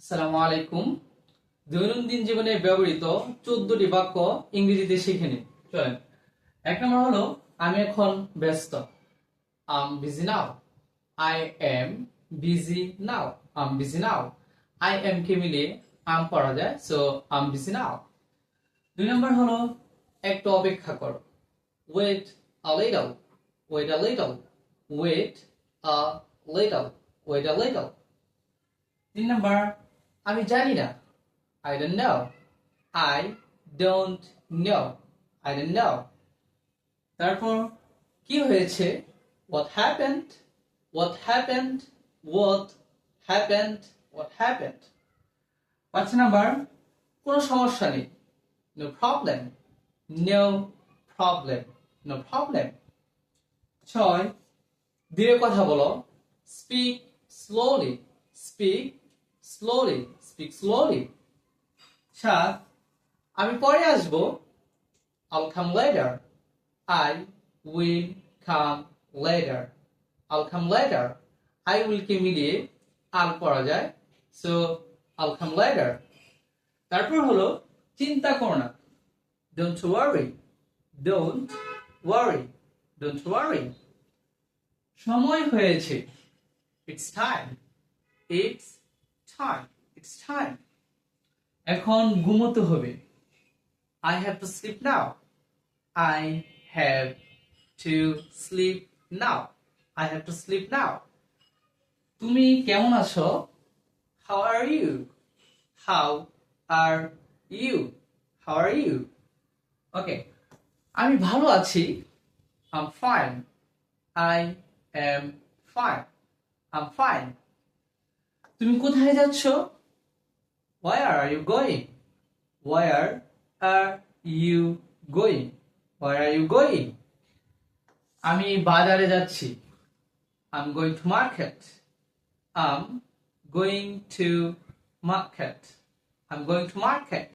আসসালামু আলাইকুম। দৈনন্দিন জীবনে ব্যবহৃত চোদ্দটি বাক্য ইংরেজিতে শিখে নিন। চলেন। এক নম্বর হলো আমি এখন ব্যস্ত। Am busy now I am busy now am busy now I am কে মিলিয়ে আম পড়া যায়। সো আম বিজি নাও দুই নম্বর হলো, একটু অপেক্ষা করো। Wait a little wait a little wait a little wait a little তিন নাম্বার আমি জানি না। I don't know I don't know I don't know তারপর, কি হয়েছে? What happened what happened what happened what happened পাঁচ নাম্বার, কোনো সমস্যা নেই। No problem no problem no problem ছয়, ধীরে কথা বলো। Speak slowly speak slowly speak slowly সাত আমি পরে আসব I'll come later I will come later I'll come later I will কে মিলিয়ে আল পড়া যায় সো I'll come later তারপর হলো চিন্তা করো না don't worry don't worry don't worry সময় হয়েছে it's time it's time it's time এখন ঘুমোতে হবে I have to sleep now I have to sleep now I have to sleep now তুমি কেমন আছো How are you How are you How are you Okay আমি ভালো আছি I'm fine I am fine I'm fine তুমি কোথায় যাচ্ছ Where are you going? Where are you going? Where are you going? আমি বাজারে যাচ্ছি I'm going to market. I'm going to market. I'm going to market.